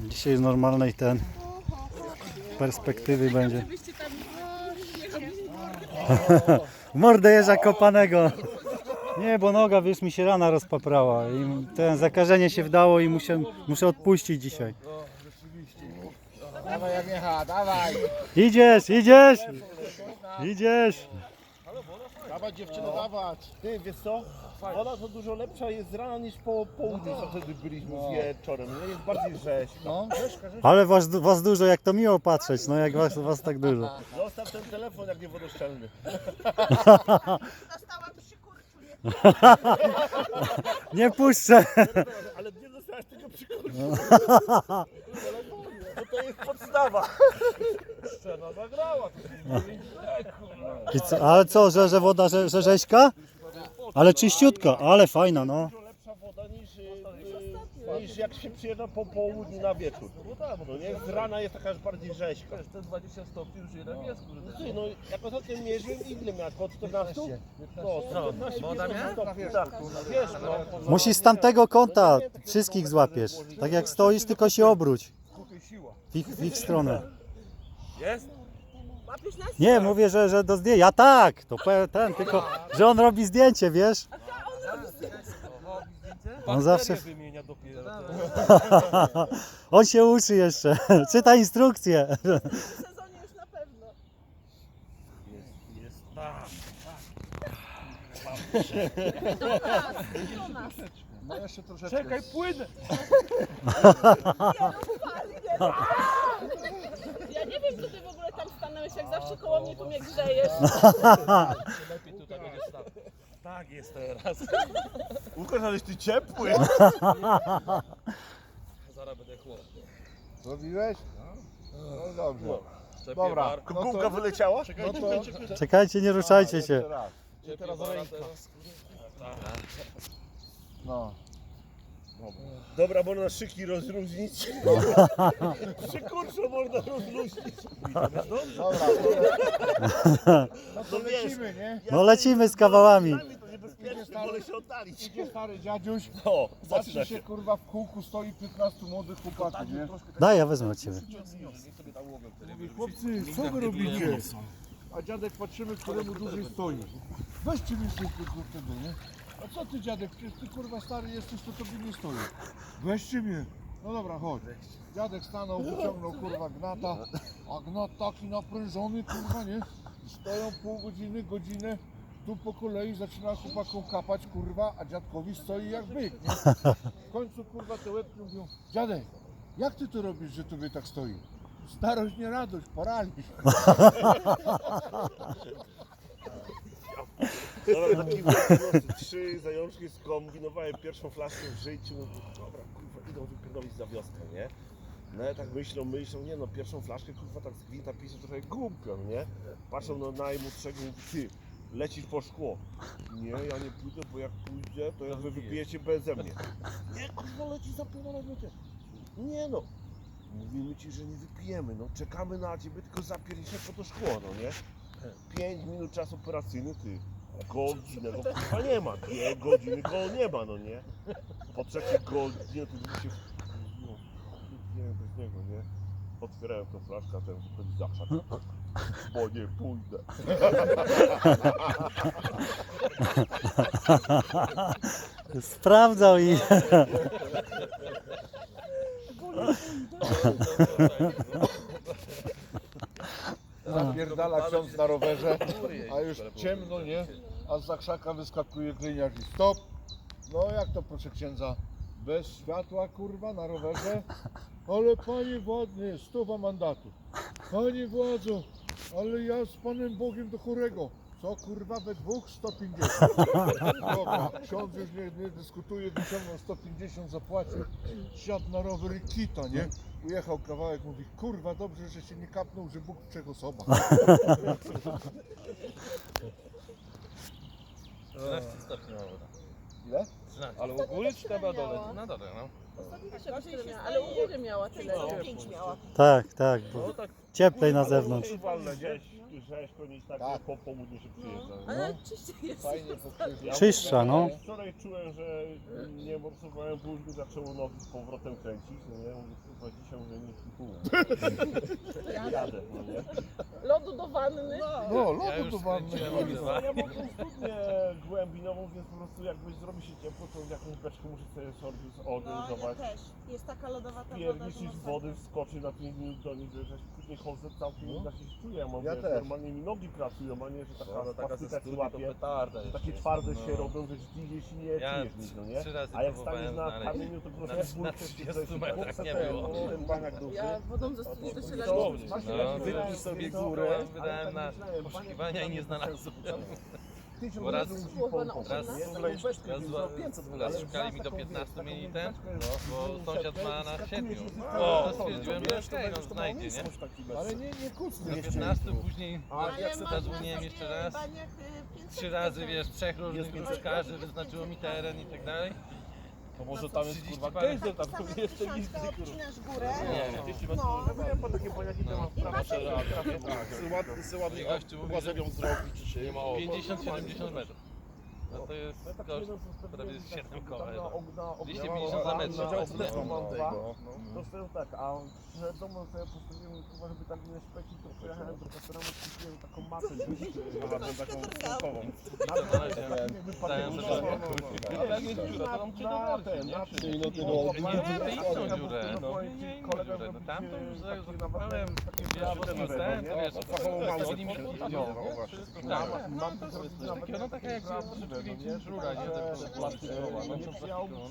Dzisiaj z normalnej ten perspektywy będzie. Mordę kopanego. Nie, bo noga, wiesz, mi się rana rozpaprała i ten zakażenie się wdało i muszę, muszę odpuścić dzisiaj. Dawaj Agniecha, dawaj! Idziesz, idziesz! Idziesz! Dawaj dziewczyno, dawać! Ty, wiesz co? Woda to dużo lepsza jest z rana niż po południu, co wtedy byliśmy wieczorem. Nie? Jest bardziej rzeź. No, Ale was, was dużo, jak to miło patrzeć, no jak was, was tak dużo. Zostaw ten telefon, jak nie wodoszczelny. Dostałam przy kurczu, nie? Nie puszczę! Ale nie dostałeś tego. No to jest podstawa. Szczena zagrała. I co, ale co, że, że woda, że, że rzeźka? Ale czyściutka, ale fajna, no. Dużo lepsza woda niż, y, niż jak się przyjeżdża po południu na wieczór. No nie, z rana jest taka już bardziej rzeźka. Te 20 stopni już jednak jest, kurde. No ty, no jak ostatnio mierzyłem, ile miał? Około 14? No, 14, woda 15 miała? tak. Wiesz, no. Musisz z tamtego kąta wszystkich złapiesz. Tak jak stoisz, tylko się obróć. W ich, w ich stronę. Jest? Łapiesz nas? Nie, mówię, że, że do zdjęcia. Ja tak, to pe- ten, tylko, że on robi zdjęcie, wiesz? On zawsze, wymienia dopiero. on się uczy jeszcze. Czyta instrukcje. W sezonie już na pewno. Jest tak. Do nas. no jeszcze troszeczkę. Czekaj, płynę! Ja nie wiem, co ty w stanąłeś, jak zawsze koło mnie tu mnie grzejesz. Lepiej tutaj będzie. Tak jest teraz. Łukasz, aleś ty ciepły. Zaraz będę chłop. Zrobiłeś? No dobrze. Czepię Dobra. bar. Kukułka wyleciała? No to... Czekajcie, nie ruszajcie się. Jeszcze raz. Czepię teraz bara ręka. teraz. No. Dobra, bo na szyki rozluźnić. Przykurczą można rozluźnić. Dobra, no to No wiesz, lecimy, nie? No lecimy z kawałami. To niebezpieczne, wolę się oddalić. Idzie stary dziadziuś, O, patrzy zaczyna się się. kurwa w kółku, stoi 15 młodych chłopaków, nie? Daj, ja wezmę od ciebie. Mówi, chłopcy, co wy robicie? A dziadek patrzymy, któremu dłużej stoi. Weźcie mi szybko tego, nie? A co ty dziadek, przecież ty kurwa stary jesteś, to tobie nie stoi. Weźcie mnie. No dobra, chodź. Dziadek stanął, wyciągnął kurwa gnata, a gnat taki naprężony, kurwa, nie? Stoją pół godziny, godzinę, tu po kolei zaczyna chłopakom kapać, kurwa, a dziadkowi stoi jak byk, nie? W końcu, kurwa, te łebki mówią, dziadek, jak ty to robisz, że tobie tak stoi? Starość nie radość, paraliż. Dobra, taki trzy zajączki skombinowałem pierwszą flaszkę w życiu. Dobra, kurwa, idą wypierdolić za wioskę, nie? No tak myślą, myślą, nie no, pierwszą flaszkę, kurwa, tak z gwinta pisze trochę głupio, nie? Patrzą na najmłodszego ty, lecisz po szkło. Nie, ja nie pójdę, bo jak pójdę, to wy wypijecie beze mnie. Nie, kurwa, leci za półtora minuty. Nie no. Mówimy ci, że nie wypijemy, no czekamy na ciebie, tylko zapierdzisz po to szkło, no nie? 5 minut czas operacyjny, ty. Godzinę, no kurwa nie ma. Dwie godziny go nie ma, no nie? Po trzeciej godzinie to się... No, nie wiem, bez niego, nie? Otwierałem tą flaszkę, a ten wychodzi za krzak. Bo nie pójdę. Sprawdzał i Zapierdala ksiądz na rowerze, a już ciemno, nie? A z zakrzaka wyskakuje gliniarz i stop. No jak to proszę księdza? Bez światła kurwa na rowerze? Ale panie władny, stuwa mandatu. Panie władzo, ale ja z panem Bogiem do chorego. Co kurwa we dwóch 150. Dobra, ksiądz już nie, nie dyskutuje, wyciągnął 150, zapłacił, siadł na rower i kita, nie? Ujechał kawałek, mówi, kurwa dobrze, że się nie kapnął, że Bóg trzech osobach. 13 stopni ma woda. Ile? 13. Ale ogólnie czy na dole? Na dole, no. Ale u góry miała tyle. No. Tak, tak, bo No tak, cieplej na zewnątrz. Walne gdzieś, rzeźko niż tak, Tak. że po południu się przyjeżdża. No, ale czyście jest. Fajnie pokrywa. Czystsza, no. Wczoraj czułem, że nie morsowałem, bo już mi zaczęło nogi z powrotem kręcić, no nie? Mówię, kurwa, dzisiaj mówię, nie hipuję. Jadę, no nie? Lodu do wanny. No, Ja lodu już do wanny. skręciłem ja mam tą studnię głębinową, więc po prostu jak zrobi się ciepło, to jakąś beczkę muszę sobie sobie No, ja zorganizować. też. Jest taka lodowata woda, że Pierniczyć masakra. wody, wskoczyć na 5 minut do nich, że później chodzę całkiem No. inaczej się czuję. Ja mam, Ja wiesz, też. normalnie mi nogi pracują, a nie, że taka Ona taka pastyka ze ci studni to łapie. petarda że jeszcze Takie jest. twarde No. się robią, że gdzieś się nie Ja czujesz nic, no nie? trzy razy A jak staniesz próbowałem na znaleźć. kamieniu, to po prostu Na- jest na ból, 30 metrach nie było. No, duży. Ja wodą ze studni to się leżę. No, wypisz sobie górę, wydałem na poszukiwania i nie znalazłem. Bo raz, raz, raz szukali mi do 15 mieli ten, bo sąsiad ma na 7. O, to stwierdziłem, że okej, no znajdzie, nie? Ale nie, nie kucnij. Do 15 później można zadzwoniłem jeszcze raz. y, 500 Trzy razy, wiesz, trzech różnych wróżkarzy wyznaczyło mi teren i tak dalej. To może tam jest 30 kurwa gejzer, tam tu jeszcze nic tysiączka odcinasz górę. Nie wiem. 30 No. metrów. Ja po takie pojaki to mam I masz Gościu mówi, że zrobić. nie ma 50-70 metrów. No to jest koszt prawie 7 koła. 250 za metr. To sobie tak, a przed domem sobie postawiłem, chyba żeby tak nie szpecić, to pojechałem do kastorama, kupiłem taką matę, taką skokową. Dają sobie Ale jak jest dziura, to tam cię dogarnie, nie? Czyli no ty Nie, wytyczną dziurę. No, nie, nie, nie, dziurę. No tamtą już za- zakopałem, wiesz, ten, to wiesz, taki limit, no, wszystko tam. Mam to Coś takiego, no taka jak niż rura, nie? Tak plastikowa, no to takiego, no.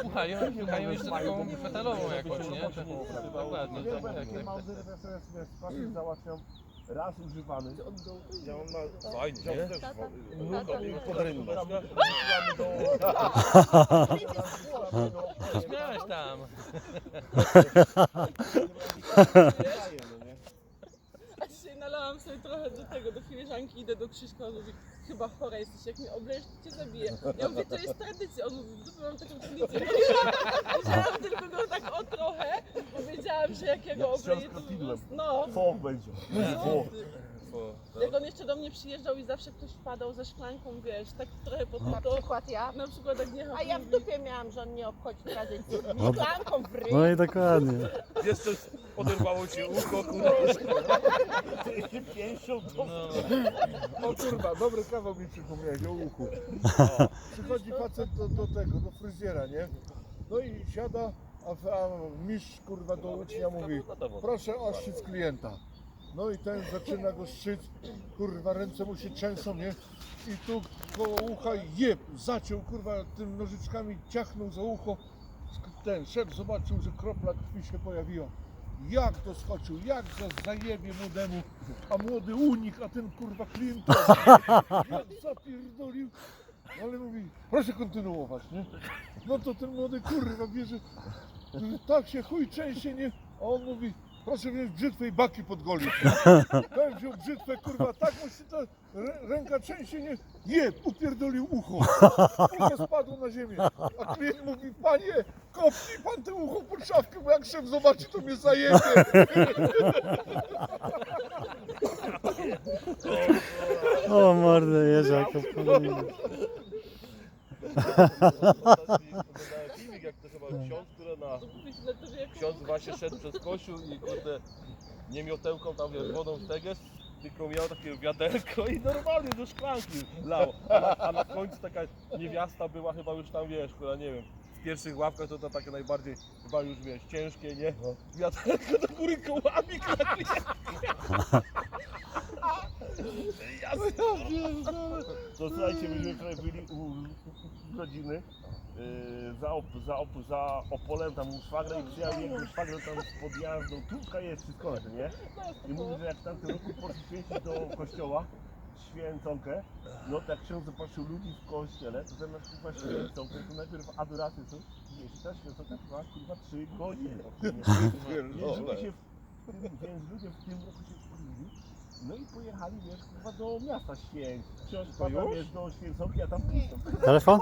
Słuchają, słuchają jeszcze taką metalową jakąś, nie? Dokładnie, tak, tak, tak. tak. załatwiam raz używany. Ja. Fajnie, nie? No pod rynkę. Śmiałeś tam. A dzisiaj nalałam sobie trochę do filiżanki, idę do Krzyśka, on mówi, chyba chora jesteś, jak mnie oblejesz, to cię zabiję. Ja mówię, to jest tradycja, on mówi, w dupie mam taką tradycję. Wzięłam tylko go tak o trochę, bo wiedziałam, że jak ja go obleję, to no. Co będzie? no. Jak on jeszcze do mnie przyjeżdżał i zawsze ktoś wpadał ze szklanką, wiesz, tak trochę po Na to, przykład ja. na przykład jak nie A ja w dupie miałam, że on nie obchodzi tradycji. No. Klamką w ryj. No i dokładnie. Jeszcze oderwało ci ucho, kurwa. Ty pięścią to... No, O kurwa, dobry kawał mi przypomniałeś o uchu. Przychodzi facet do, do tego, do fryzjera, nie? No i siada, a, a mistrz kurwa do ucznia mówi proszę oszczyc klienta. No i ten zaczyna go szczyć, kurwa ręce mu się trzęsą, nie? I tu koło ucha jeb, zaciął kurwa tym nożyczkami, ciachnął za ucho. Ten szef zobaczył, że kropla krwi się pojawiła. Jak doskoczył, jak za, zajebie młodemu, a młody unik, a ten kurwa też. Jak zapierdolił. Ale mówi, proszę kontynuować, nie? No to ten młody kurwa bierze, tak się chuj częściej nie, a on mówi, proszę wziąć brzytwę i baki podgolić. Ten wziął brzytwę, kurwa, tak mu się ta rę- ręka częściej nie, jeb, upierdolił ucho. Ucho spadło na ziemię. A klient mówi, panie, kopnij pan te ucho pod szafkę, bo jak szef zobaczy, to mnie zajebie. O mordę jeża Filmik jak to chyba ksiądz, który na... jak Ksiądz właśnie szedł przez kościół i kurde nie miotełką tam wiesz, wodą z teges, tylko miał takie wiaderko i normalnie do szklanki lał. A na, a na końcu taka niewiasta była chyba już tam wiesz, która nie wiem, w pierwszych ławkach to to takie najbardziej chyba już wiesz, ciężkie, nie? Wiaderko do góry kołami klepie. Ja To słuchajcie, myśmy wczoraj byli u rodziny yy, za, op, za, op, za Opolem, tam u szwagra i przyjechał jego szwagra tam z podjazdu, Turka jest czy skąd, nie? I mówi, że jak w tamtym roku poszli święcić do kościoła święconkę, no to jak ksiądz zobaczył ludzi w kościele, to zamiast kurwa święconkę, to najpierw adorację są, jeśli ta święconka trwała kurwa 3 godziny. Więc ludzie, się w tym, więc ludzie w tym roku się no i pojechali, wiesz, kurwa do miasta święć. Ksiądz pada, wiesz, do święconki, a tam. Telefon?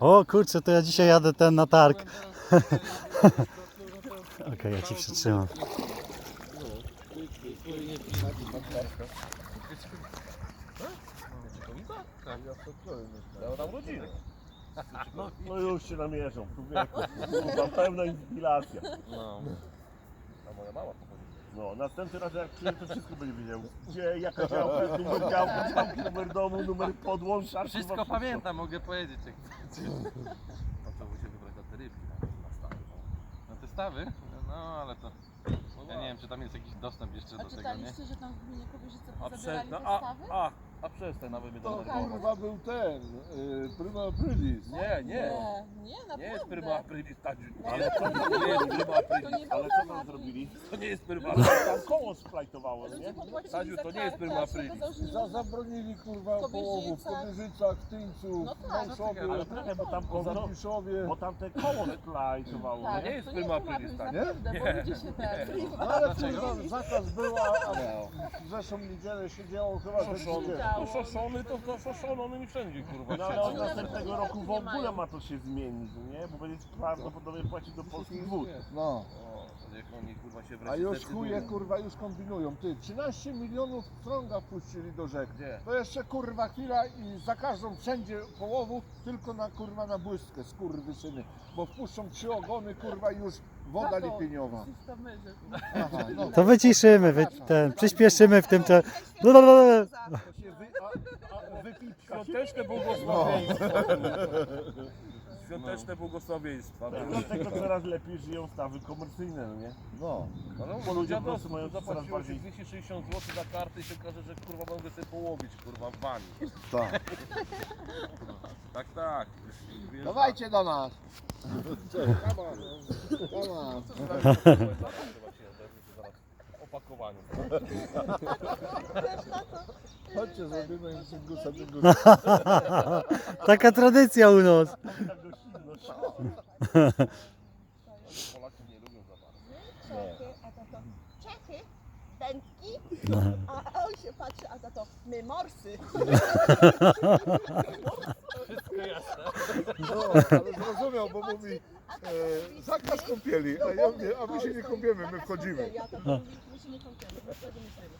O kurczę, to ja dzisiaj jadę ten na targ. Okej, ja ci przytrzymam. Ja tam rodzinę. No, no już się namierzą, człowieku. Kurwa, pełna inspiracja. No. A moja mama. No, następny raz jak przyjdę, to wszystko będzie wiedział. Gdzie, jaka działka, numer działki, działki, numer domu, numer podłącza. Wszystko pamiętam, mogę powiedzieć jak chcecie. No to musi wybrać na te rybki, na na stawy. Na te stawy? No ale to... Ja nie wiem czy tam jest jakiś dostęp jeszcze A do tego, nie? czytaliście, że tam w gminie Kobierzyce pozabierali no, te a, stawy? a, a przestań nawet mnie To denerwować. kurwa był ten, y, Prima Aprilis. Nie, nie. Nie, nie, naprawdę. Nie jest Prima Aprilis, Tadziu. Ale co to Nie jest Prima To Aprilis. nie Ale co tam Prima zrobili? To nie jest Prima Tam Aprilis. koło splajtowało, Ludzie nie? popłacili za to nie jest kartę, Prima a się Aprilis. okazało, że nie Za, zabronili kurwa Kobierzycach. połowów w Kobierzycach, w Tyńcu, No w tak, Małszowie, Ale trochę, bo tam koło, Zapiszowie. bo tam te koło splajtowało, Tak, nie jest to Aprilis, tak? naprawdę, bo ludzie się tak... No ale kurwa zakaz była, a w zeszłą niedzielę się działo chyba że Szoszony, gdzie. To szoszony, to, to mi wszędzie kurwa No ale od następnego roku w ogóle ma to się zmienić, nie? Bo będzie prawdopodobnie płacić do polskich wód. No, O, niech oni kurwa się a już chuje kurwa już kombinują. Ty, 13 milionów trąga wpuścili do rzek. Gdzie? To jeszcze kurwa chwila i zakażą wszędzie połowów, tylko na kurwa na błyskę, skurwysyny. Bo wpuszczą trzy ogony kurwa i już woda lipieniowa. Aha, no. To wyciszymy, wy, ten, przyspieszymy w tym czasie. To się wy, a, a, wypitka się. Świąteczne błogosławieństwa. Świąteczne błogosławieństwa. Dlatego coraz lepiej żyją stawy komercyjne, no nie? No. No, Bo ludzie po prostu mają coraz się bardziej- 260 zł za kartę i się okaże, że kurwa mogę sobie połowić kurwa w bani. Tak. Tak, tak. Wiesz, Dawajcie do nas. Come on. tak. Zobaczycie, zaraz Opakowaniu. Chodźcie, zrobimy im syngusa dyngusa. Taka tradycja u nas. Polacy nie lubią za bardzo. Czechy, a to to Czechy, dętki, No. a on się patrzy, a to to my morsy. No, ale zrozumiał, bo mówi e, zakaz kąpieli, a, ja mówię, a my się nie kąpiemy, my wchodzimy. Ja to mówi, my się nie kąpiemy, my wtedy myślimy.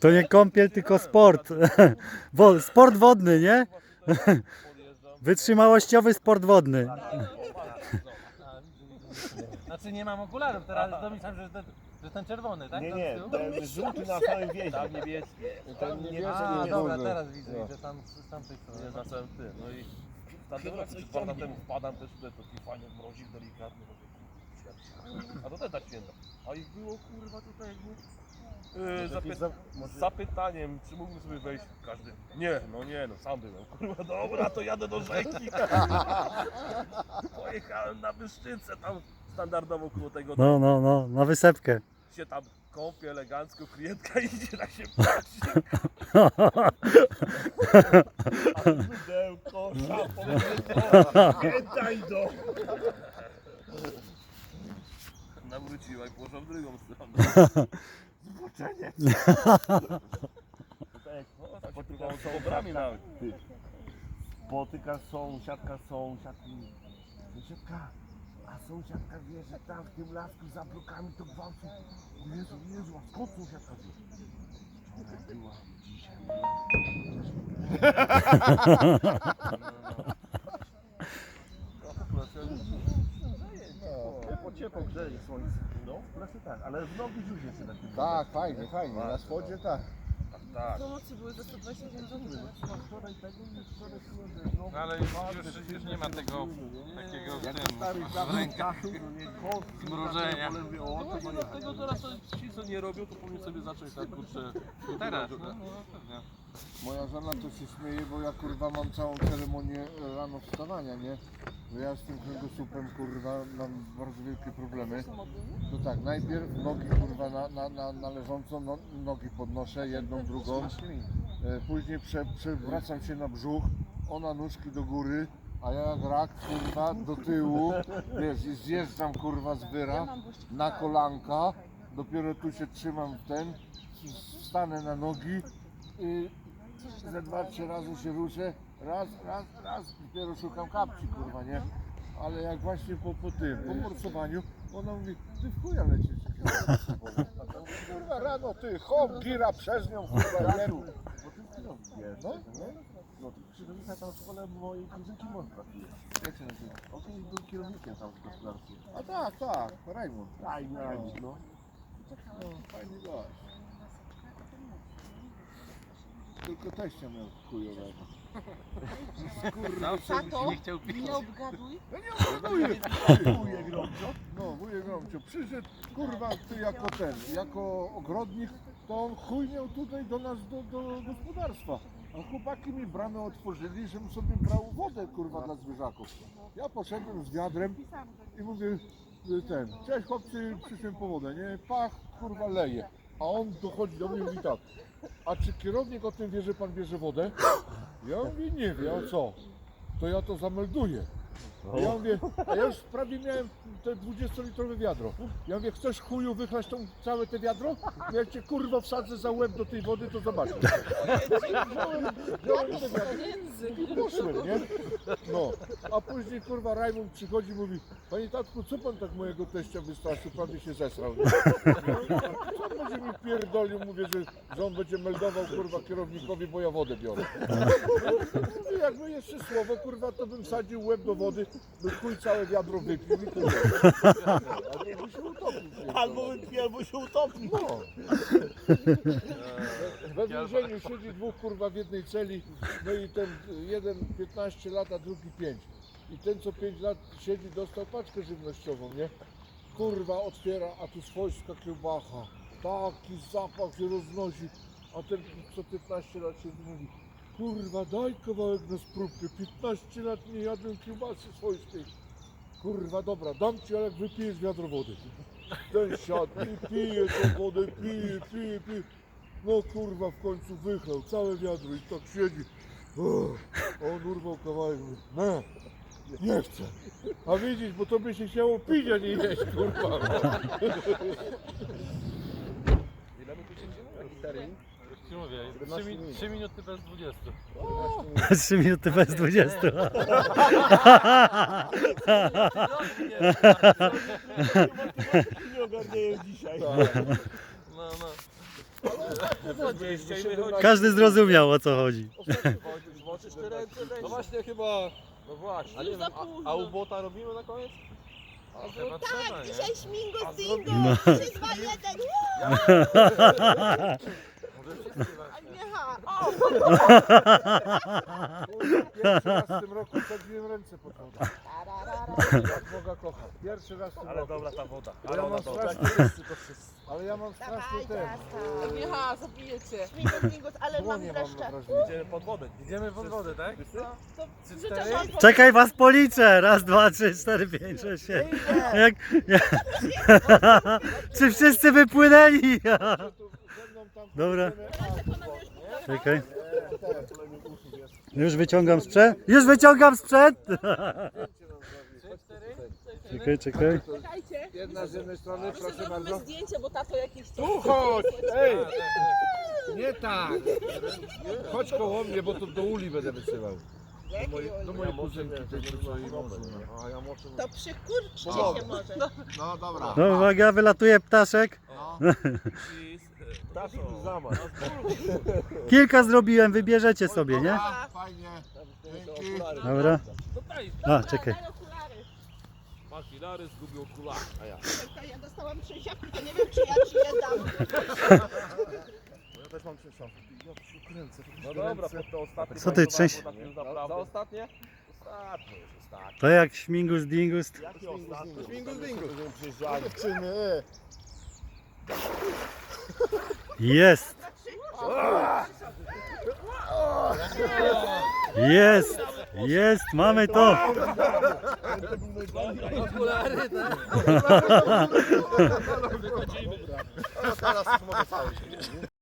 To nie kąpiel, tylko sport. Sport wodny, nie? Wytrzymałościowy sport wodny. Znaczy nie mam okularów teraz, to myślałem, że ten, że ten czerwony, tak? Nie, Tam nie, ten żółty na całym wiezie. Tam niebieski. Ten niebieski A, dobra, teraz widzę, No. że tam z tamtej strony. Jest na całym tym. No i tamtym roku, czy dwa lata temu wpadam też tutaj, taki fajny mrozik delikatny. mówię, kurwa, A to też tak święta. A ich było kurwa tutaj jakby... Yy, zapy z zapytaniem, czy mógłbym sobie wejść każdy. Nie, no nie, no sam byłem. Kurwa, dobra, to jadę do rzeki. Pojechałem na Wyszczycę tam standardowo koło tego No, no, no, na wysepkę. się tam kąpie elegancko, klientka idzie, tak się patrzy. A pudełko, nie daj do. Nawróciła i poszła w drugą stronę. Zboczenie. O, tak się próbowało z obrami nawet. Spotyka sąsiadka, sąsiadki. Sąsiadka, a sąsiadka wie, że tam w tym lasku za blokami to gwałci. Jezu, Jezu, a skąd sąsiadka wie? Wczoraj była, dzisiaj była. Ciepło, ciepło grzeje słońce. No, właśnie tak, ale w nogi rzuć jeszcze taki. Tak, fajnie, fajnie. Na spodzie tak. Tak. Promocji były za 129 zł. Wczoraj tego nie wczoraj było, No ale już, już, już nie ma tego takiego w tym, starych w rękach. Zmrużenia. to No moje- dlatego teraz to ci co nie robią, to powinni sobie zacząć tak kurczę. Teraz, no, no, no. Moja żona to się śmieje, bo ja kurwa mam całą ceremonię e, rano wstawania, nie? Bo ja z tym kręgosłupem kurwa mam bardzo wielkie problemy. To tak, najpierw nogi kurwa na, na, na, na leżąco, no, nogi podnoszę, jedną, drugą. E, Później prze, przewracam się na brzuch, ona nóżki do góry, a ja jak rak kurwa do tyłu, wiesz, i zjeżdżam kurwa z wyra na kolanka, dopiero tu się trzymam w ten, wstanę na nogi i ze dwa, trzy razy się ruszę, raz, raz, raz, dopiero szukam kapci kurwa, nie? Ale jak właśnie po, po tym, po morsowaniu, Ona mówi, ty w chuja lecisz. Kurwa, rano ty, hop, gira przez nią, kurwa. Bo ty w kierowniku wiesz, no? No, kierownika tam w szkole mojej kuzynki mąż pracuje. Jak się nazywa? On był kierownikiem tam w gospodarstwie. A tak, tak, Rajmund. Rajmund, no. No, fajny gość. Tylko teścia miał chujowego. Tato, Nie chciał pić. nie obgaduj. Wujek, wujek Romcio. No, wujek Romcio. Przyszedł, kurwa, ty jako ten, jako ogrodnik, to on chuj miał tutaj do nas, do, do gospodarstwa. A chłopaki mi bramę otworzyli, żebym sobie brał wodę, kurwa, dla zwierzaków. Ja poszedłem z wiadrem i mówię, y, ten, cześć chłopcy, przyszłem po wodę, nie? Pach, kurwa, leje. A on dochodzi do mnie i mówi tak, a czy kierownik o tym wie, że pan bierze wodę? Ja mówię, nie wie, a co? To ja to zamelduję. A Ja mówię, a ja już prawie miałem te 20-litrowe wiadro. Ja mówię, chcesz chuju wychlać tą całe te wiadro? Jak cię kurwa wsadzę za łeb do tej wody, to zobaczysz. Wziąłem, te wiadro i poszłem, nie? No, a później kurwa Rajmund przychodzi i mówi, panie tatku, co pan tak mojego teścia wystraszył, prawie się zesrał, nie? Co on będzie mi pierdolił, mówię, że, że on będzie meldował kurwa kierownikowi, bo ja wodę biorę. Mówię, jakby jeszcze słowo, kurwa, to bym sadził łeb do wody, by chuj całe wiadro wypił i tyle. Albo by się utopił. Albo wypije, albo się utopi. No. We więzieniu siedzi dwóch kurwa w jednej celi, no i ten jeden 15 lat, a drugi 5. I ten co 5 lat siedzi dostał paczkę żywnościową, nie? Kurwa otwiera, a tu swojska kiełbacha. Taki zapach się roznosi. A ten co 15 lat siedzi mówi Kurwa daj kawałek na spróbkę, 15 lat nie jadłem kiełbasy swojskiej. Kurwa dobra, dam ci, ale jak wypijesz wiadro wody. Ten siadł i pije tą wodę, pije, pije, pije. No kurwa w końcu wychlał całe wiadro i tak siedzi. Uff, on urwał kawałek, mówi, nie, nie chcę. A widzisz, bo to by się chciało pić, a nie jeść, kurwa. Ile my tu termin? Już ci mówię, 3, mi, 3 minuty bez 20. 3 minuty bez 20. Nie ogarniają dzisiaj. No, no. Każdy zrozumiał o co chodzi. No właśnie chyba... No właśnie. A, nie wiem, za a, późno. a u bota robimy na koniec? Chyba trzeba, Tak, nie? dzisiaj śmigus A dingo, No. 3, 2, 1, A nie ha. O, Pierwszy raz w tym roku wsadziłem ręce pod wodę. Jak Boga kocham. Pierwszy raz w tym Ale roku. dobra ta woda. Ale ja mam straszny, ale ja mam straszny ten. zabijecie. Śmigus dingus, ale mam mam. Idziemy pod wodę. Idziemy pod wodę, tak? Trzy, cztery? Czekaj, was policzę. Raz, dwa, trzy, cztery, pięć, sześć, siedem. Jak. Czy wszyscy wypłynęli? Dobra. Czekaj. Już wyciągam sprzęt. Już wyciągam sprzęt. Czekaj, czekaj. Czekajcie. Jedna z jednej strony, proszę bardzo. zdjęcie, bo tato jakieś... Tu chodź! Ej! Nie tak! Chodź koło mnie, bo to do uli będę wysyłał. Do mojej, do mojej kuzynki, tej. A ja muszę... To przykurczcie się może. No dobra. No uwaga, wylatuje ptaszek. Ptaszek zamach. Kilka zrobiłem, wybierzecie sobie, nie? Fajnie. Dzięki. Dobra. No A, czekaj. Daj okulary. masz filary, zgubił okulary. A ja. Czekaj, ja dostałam trzęsiawki, to nie wiem czy ja ci je dam. Ja też mam trzęsiący. Ja się kręcę. No dobra, pod to ostatnie. Co ty, trzęś- Za ostatnie? Ostatnie już, ostatnie. To jak śmigus dingus. Jaki ostatni? Dingus, dingus. Dziewczyny. Jest. Jest. Jest. Mamy to.